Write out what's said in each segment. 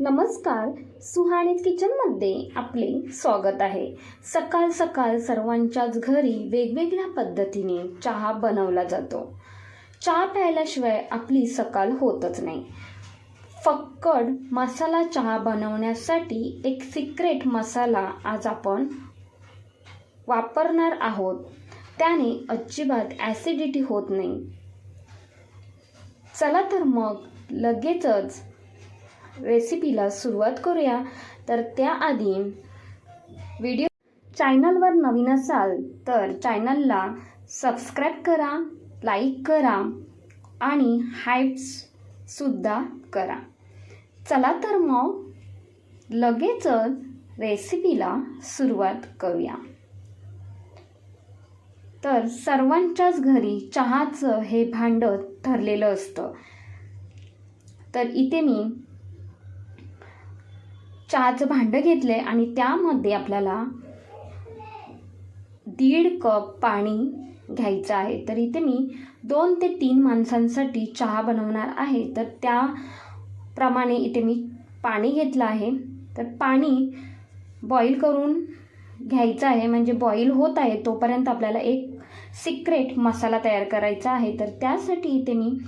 नमस्कार सुहाणीत किचनमध्ये आपले स्वागत आहे. सकाळ सकाळ सर्वांच्याच घरी वेगवेगळ्या पद्धतीने चहा बनवला जातो. चहा प्यायल्याशिवाय आपली सकाळ होतच नाही. फक्कड मसाला चहा बनवण्यासाठी एक सिक्रेट मसाला आज आपण वापरणार आहोत. त्याने अजिबात ॲसिडिटी होत नाही. चला तर मग लगेचच रेसिपीला सुरुवात करूया. तर त्याआधी व्हिडिओ चॅनलवर नवीन असाल तर चॅनलला सबस्क्राईब करा लाईक करा आणि हाईप्ससुद्धा करा. चला तर मग लगेचच रेसिपीला सुरुवात करूया. तर सर्वांच्याच घरी चहाचं हे भांडं ठरलेलं असतं. तर इथे मी चहाचं भांडं घेतलं आहे आणि त्यामध्ये आपल्याला दीड कप पाणी घ्यायचं आहे. तर इथे मी दोन ते तीन माणसांसाठी चहा बनवणार आहे. तर त्याप्रमाणे इथे मी पाणी घेतलं आहे. तर पाणी बॉईल करून घ्यायचं आहे. म्हणजे बॉईल होत आहे तोपर्यंत आपल्याला एक सिक्रेट मसाला तयार करायचा आहे. तर त्यासाठी इथे मी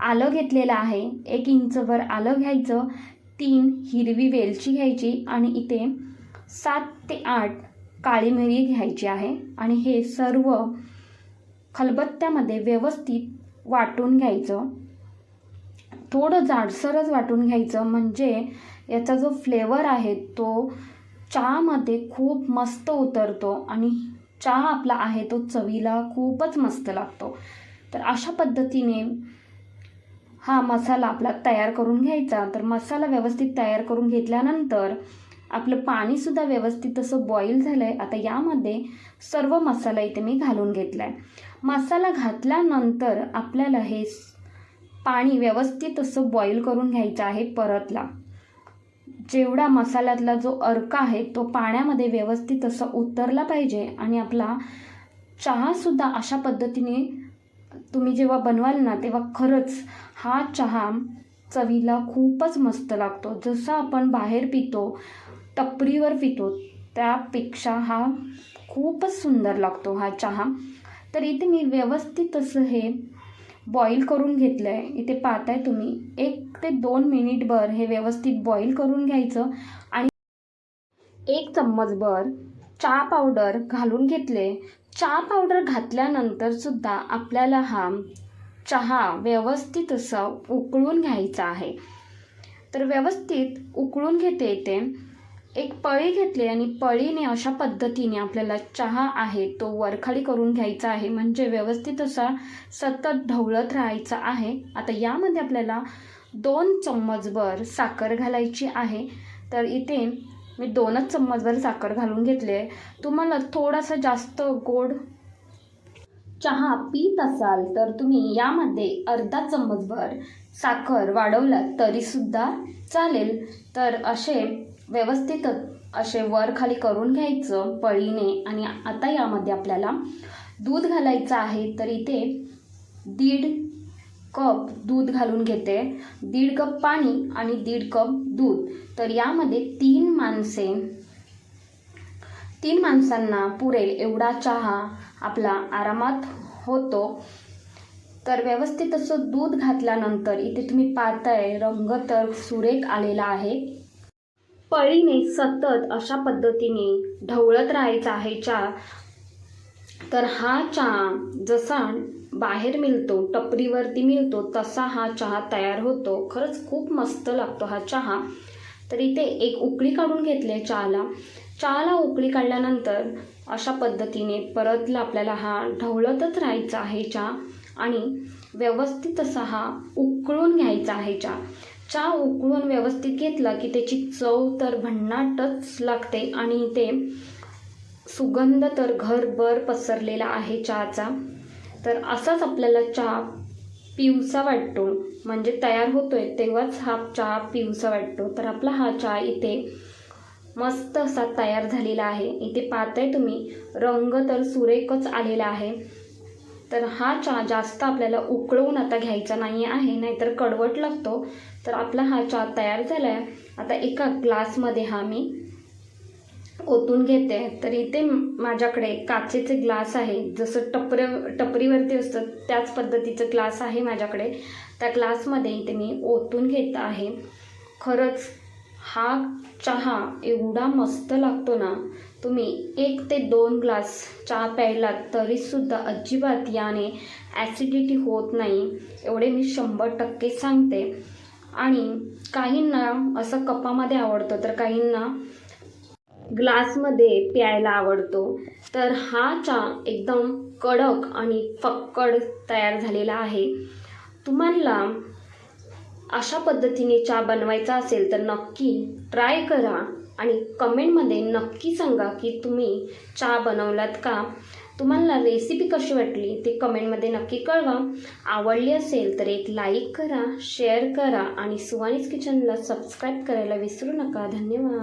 आलं घेतलेलं आहे. एक इंचभर आलं घ्यायचं. तीन हिरवी वेलची घ्यायची आणि इथे सात ते आठ काळी मिरी घ्यायची आहे. आणि हे सर्व खलबत्त्यामध्ये व्यवस्थित वाटून घ्यायचं. थोडं जाडसरच वाटून घ्यायचं. म्हणजे याचा जो फ्लेवर आहे तो चहामध्ये खूप मस्त उतरतो आणि चहा आपला आहे तो चवीला खूपच मस्त लागतो. तर अशा पद्धतीने हा मसाला आपला तयार करून घ्यायचा. तर मसाला व्यवस्थित तयार करून घेतल्यानंतर आपलं पाणीसुद्धा व्यवस्थित असं बॉईल झालं आहे आता यामध्ये सर्व मसाला इथे मी घालून घेतला आहे मसाला घातल्यानंतर आपल्याला हे पाणी व्यवस्थित असं बॉईल करून घ्यायचं आहे परतला. जेवढा मसाल्यातला जो अर्क आहे तो पाण्यामध्ये व्यवस्थित असं उतरला पाहिजे आणि आपला चहासुद्धा अशा पद्धतीने तुम्ही जेव्हा बनवाल ना तेव्हा खरंच हा चहा चवीला खूपच मस्त लागतो. जसं आपण बाहेर पितो टपरीवर पितो त्यापेक्षा हा खूपच सुंदर लागतो हा चहा. तर इथे मी व्यवस्थित असं हे बॉईल करून घेतलं आहे इथे पाहताय तुम्ही एक ते दोन मिनिटभर हे व्यवस्थित बॉईल करून घ्यायचं आणि एक चम्मचभर चहा पावडर घालून घेतले चहा पावडर घातल्यानंतर सुद्धा आपल्याला हा चहा व्यवस्थित असं उकळून घ्यायचा आहे. तर व्यवस्थित उकळून घेते इथे. एक पळी घेतली आणि पळीने अशा पद्धतीने आपल्याला चहा आहे तो वरखाली करून घ्यायचा आहे. म्हणजे व्यवस्थित असा सतत ढवळत राहायचा आहे. आता यामध्ये आपल्याला दोन चम्मचभर साखर घालायची आहे. तर इथे मी दोनच चम्मचभर साखर घालून घेतले आहे. तुम्हाला थोडासा जास्त गोड चहा पीत असाल तर तुम्ही यामध्ये अर्धा चम्मचभर साखर वाढवलात तरीसुद्धा चालेल. तर असे व्यवस्थित असे वर खाली करून घ्यायचं पळीने आणि आता यामध्ये आपल्याला दूध घालायचं आहे तर इथे दीड कप दूध घालून घेते. दीड कप पाणी आणि दीड कप दूध. तर यामध्ये तीन माणसे तीन माणसांना पुरेल एवढा चहा. आपला आरामात होतो. तर व्यवस्थित असं दूध घातल्यानंतर इथे तुम्ही पाहताय रंग तर सुरेख आलेला आहे. पळीने सतत अशा पद्धतीने ढवळत राहायचा आहे चहा तर हा चहा जसा बाहेर मिळतो टपरीवरती मिळतो तसा हा चहा तयार होतो. खरंच खूप मस्त लागतो हा चहा. तर इथे एक उकळी काढून घेतली आहे चहाला चहाला उकळी काढल्यानंतर अशा पद्धतीने परतला आपल्याला हा ढवळतच राहायचा आहे चहा आणि व्यवस्थित असा हा उकळून घ्यायचा आहे चहा चहा उकळून व्यवस्थित घेतला की त्याची चव तर भन्नाटच लागते आणि ते सुगंध तर घरभर पसरलेला आहे चहाचा तर असाच आपल्याला चहा पिवसा वाटतो. म्हणजे तयार होतोय तेव्हाच हा चहा पिवसा वाटतो. तर आपला हा चहा इथे मस्त असा तयार झालेला आहे. इथे पाहताय तुम्ही रंग तर सुरेखच आलेला आहे. तर हा चहा जास्त आपल्याला उकळवून आता घ्यायचा नाही आहे नाहीतर कडवट लागतो. तर आपला हा चहा तयार झाला आहे आता एका ग्लासमध्ये हा मी ओतून घेते. तर इथे माझ्याकडे काचेचे ग्लास आहे. जसं टपर टपरीवरती असतं त्याच पद्धतीचं ग्लास आहे माझ्याकडे. त्या ग्लासमध्ये इथे मी ओतून घेत आहे. खरंच हा चहा एवढा मस्त लागतो ना तुम्ही एक ते दोन ग्लास चहा प्यायलात तरीसुद्धा अजिबात याने ॲसिडिटी होत नाही एवढे मी शंभर टक्के सांगते. आणि काहींना असं कपामध्ये आवडतं तर काहींना ग्लासमध्ये प्यायला आवडतो. तर हा चहा एकदम कडक आणि फक्कड तयार झालेला आहे. तुम्हाला अशा पद्धतीने चहा बनवायचा असेल तर नक्की ट्राय करा आणि कमेंटमध्ये नक्की सांगा की तुम्ही चहा बनवलात का? तुम्हाला रेसिपी कशी वाटली ते कमेंटमध्ये नक्की कळवा. आवडली असेल तर एक लाईक करा शेअर करा आणि सुवानीज किचनला सबस्क्राईब करायला विसरू नका. धन्यवाद.